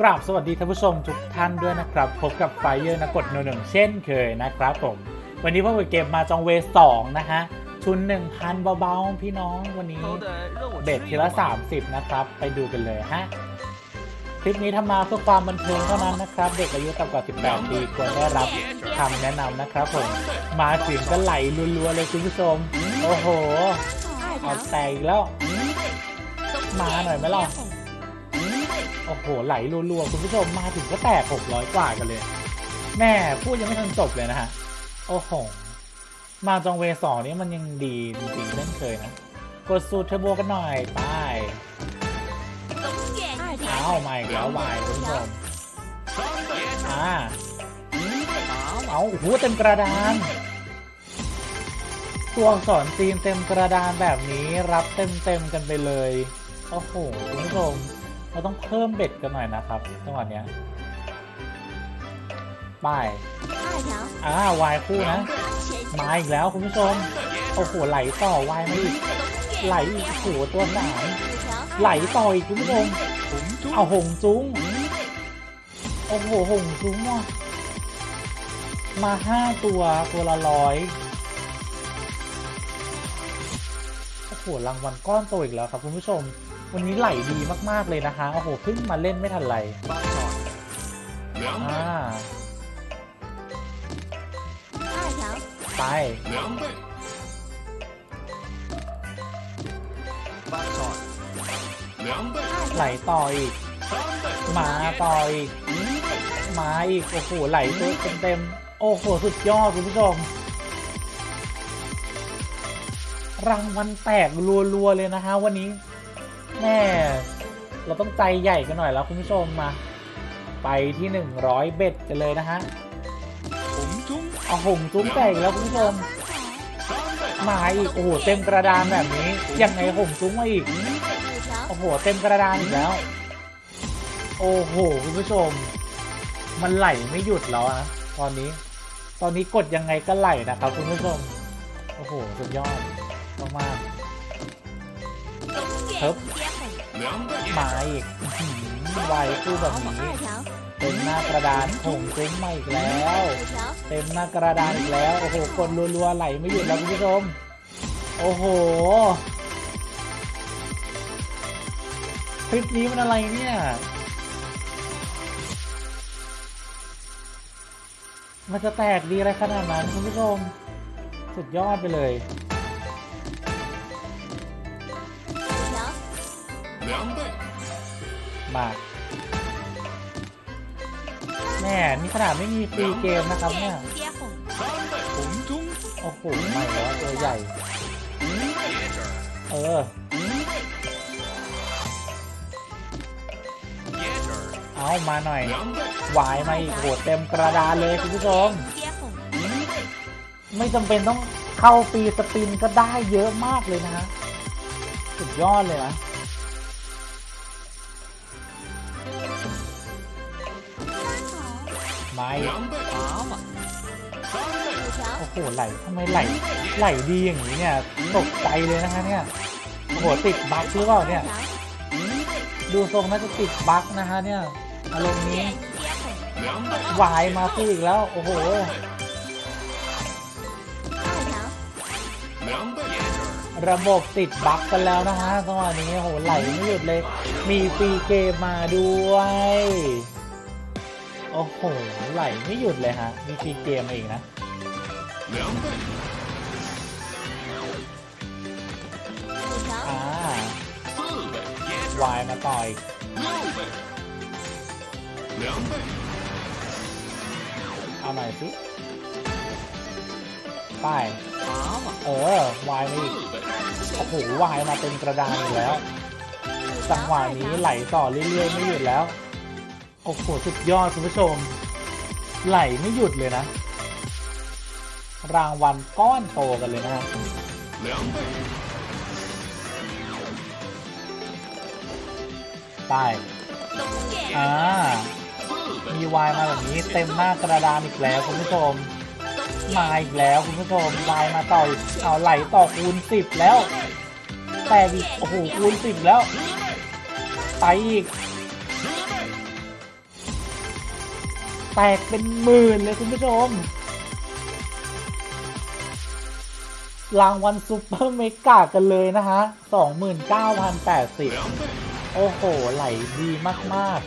กราบสวัสดีท่านผู้ชมทุกท่านด้วยนะครับ พบกับไฟเยอร์นักกดโนหนึ่งเช่นเคยนะครับผม วันนี้พวกเราเกมมาจองเวสองนะฮะทุน1,000เบาๆ พี่น้องวันนี้เบ็ดทีละ 30 นะครับ ไปดูกันเลยฮะ คลิปนี้ทำมาเพื่อความบันเทิงเท่านั้นนะครับ เด็กอายุต่ำกว่า 18 ปีควรได้รับคำแนะนำนะครับผม มาถึงก็ไหลรัวๆเลยคุณผู้ชม โอ้โห เอาแตกแล้ว มาหน่อยไหมล่ะ โอ้โห ไหลรัวๆคุณผู้ชมมาถึงก็แตก600 กว่ากันเลย แม่พูดยังไม่ทันจบเลยนะฮะ โอ้โห มาจองเวสองนี้มันยังดีจริงๆเช่นเคยนะ กดสูตรเทอร์โบกันหน่อยไปอ้าวมาอีกแล้ววายคุณผู้ชมอ่าเอาโอ้โหเต็มกระดานตัวอักษรจีนเต็มกระดานแบบนี้รับเต็มเต็มๆกันไปเลย โอ้โหคุณผู้ชม เราต้องเพิ่มเบ็ดกันหน่อยนะครับจังหวะเนี้ยไป้ายอ่าวายคู่นะ มาอีกแล้วคุณผู้ชม โอ้โหไหลต่อวายมาอีก ไหลอีกโอ้โหตัวสามไหลต่ออีกคุณผู้ชม เอาหงจุ้ง โอ้โหหงจุ้งว่ะ มาห้าตัวตัวละร้อยโอ้โหรางวัลก้อนโตอีกแล้วครับคุณผู้ชม วันนี้ไหลดีมากๆเลยนะคะ โอ้โหเพิ่งมาเล่นไม่ทันไรบ้านก่อนอ่าไปไหลต่ออีกมาต่ออีกมาอีก โอ้โห ไหลเต็มเต็มโอ้โห สุดยอดคุณผู้ชมรางวัลแตกรัวๆเลยนะฮะวันนี้ แม่เราต้องใจใหญ่กันหน่อยแล้วคุณผู้ชมมา ไปที่หนึ่งร้อยเบ็ดกันเลยนะฮะผมจุ้งเอาหงจุ้งแตกแล้วคุณผู้ชมมาอีกโอ้โหเต็มกระดานแบบนี้ยังไงหงจุ้งมาอีกโอ้โหเต็มกระดานอีกแล้ว โอ้โหคุณผู้ชม มันไหลไม่หยุดแล้วนะตอนนี้ ตอนนี้กดยังไงก็ไหลนะครับคุณผู้ชมโอ้โหสุดยอดมาก เฮิบ两倍，มาอีกอื้อหือไวคู่แบบนี้เต็มหน้ากระดานหงจุ้งมาอีกแล้ว เต็มหน้ากระดานอีกแล้ว โอ้โหกดรัวๆไหลไม่หยุดแล้วคุณผู้ชม โอ้โหคลิปนี้มันอะไรเนี่ยมันจะแตกดีอะไรขนาดนั้นคุณผู้ชม สุดยอดไปเลย 两倍， มา แม่นี่ขนาดไม่มีฟรีเกมนะครับเนี่ย 三倍，红中， โอ้โห ไม่แล้วตัวใหญ่ 别这儿， เออ 别这儿， เอามาหน่อย 两倍， วายมาอีกโหเต็มกระดานเลยคุณผู้ชม ไม่จำเป็นต้องเข้าฟรีสปินก็ได้เยอะมากเลยนะฮะ สุดยอดเลยนะ โอ้โหไหลทำไมไหลไหลดีอย่างนี้เนี่ยตกใจเลยนะฮะเนี่ยโหติดบั๊กหรือเปล่าเนี่ย ดูทรงน่าจะติดบั๊กนะฮะเนี่ยอารมณ์นี้วายมาพี่อีกแล้ว โอ้โหระบบติดบั๊กกันแล้วนะฮะตอนนี้โหไหลไม่หยุดเลย มีฟรีเกมมาด้วย โอ้โห ไหลไม่หยุดเลยฮะ มีทีเกมอีกนะวายมาต่อยเอาหน่สิไป้เออวายมีโอ้โหวายมาเป็นกระดานอยู่แล้วจังหวะนี้ไหลต่อเรื่อยๆไม่หยุดแล้ว โอ้โหสุดยอดคุณผู้ชม ไหลไม่หยุดเลยนะ รางวัลก้อนโตกันเลยนะฮะไปอ่ามีวายมาแบบนี้เต็มหน้ากระดานอีกแล้วคุณผู้ชม มาอีกแล้วคุณผู้ชมวายมาต่อยเอาไหลต่อคูณสิบแล้ว แต่อีกโอ้โหคูณสิบแล้ว ไปอีก แตกเป็นหมื่นเลยคุณผู้ชม รางวัลซูเปอร์เมกากันเลยนะฮะ 29,080 โอ้โห ไหลดีมาก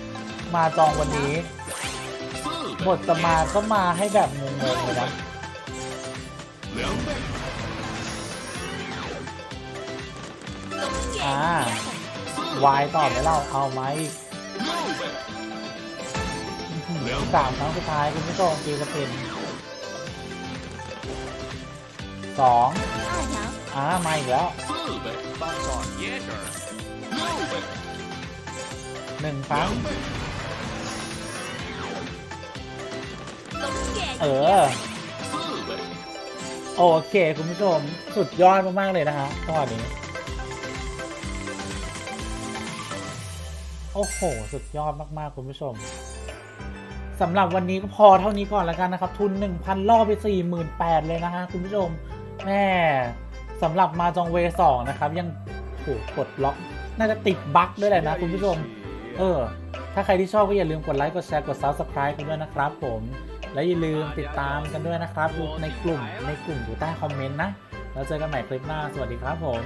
ๆ มาจองวันนี้ บทจะมาก็มาให้แบบงงๆเลยนะอ่าวายต่อไปเล่าเอาไหม สามครั้งสุดท้ายคุณผู้องตีกระเป็นสองอ่ามาอีกแล้วหนึ่งครั้งเออ โอเค คุณผู้ชม สุดยอดมาก ๆ เลยนะฮะจังหวะนี้ โอ้โห สุดยอดมาก ๆ คุณผู้ชม สำหรับวันนี้ก็พอเท่านี้ก่อนแล้วกันนะครับ ทุน 1,000ล่อไป 48,000 เลยนะฮะคุณผู้ชมแม่สำหรับมาจองเวสองนะครับ ยังโหกดล็อก น่าจะติดบั๊กด้วยแหละนะคุณผู้ชม เออ ถ้าใครที่ชอบก็อย่าลืมกดไลค์ กดแชร์ กด Subscribe กันด้วยนะครับผม และอย่าลืมติดตามกันด้วยนะครับอยู่ในกลุ่มในกลุ่มอยู่ใต้คอมเมนต์นะ แล้วเจอกันใหม่คลิปหน้า สวัสดีครับผม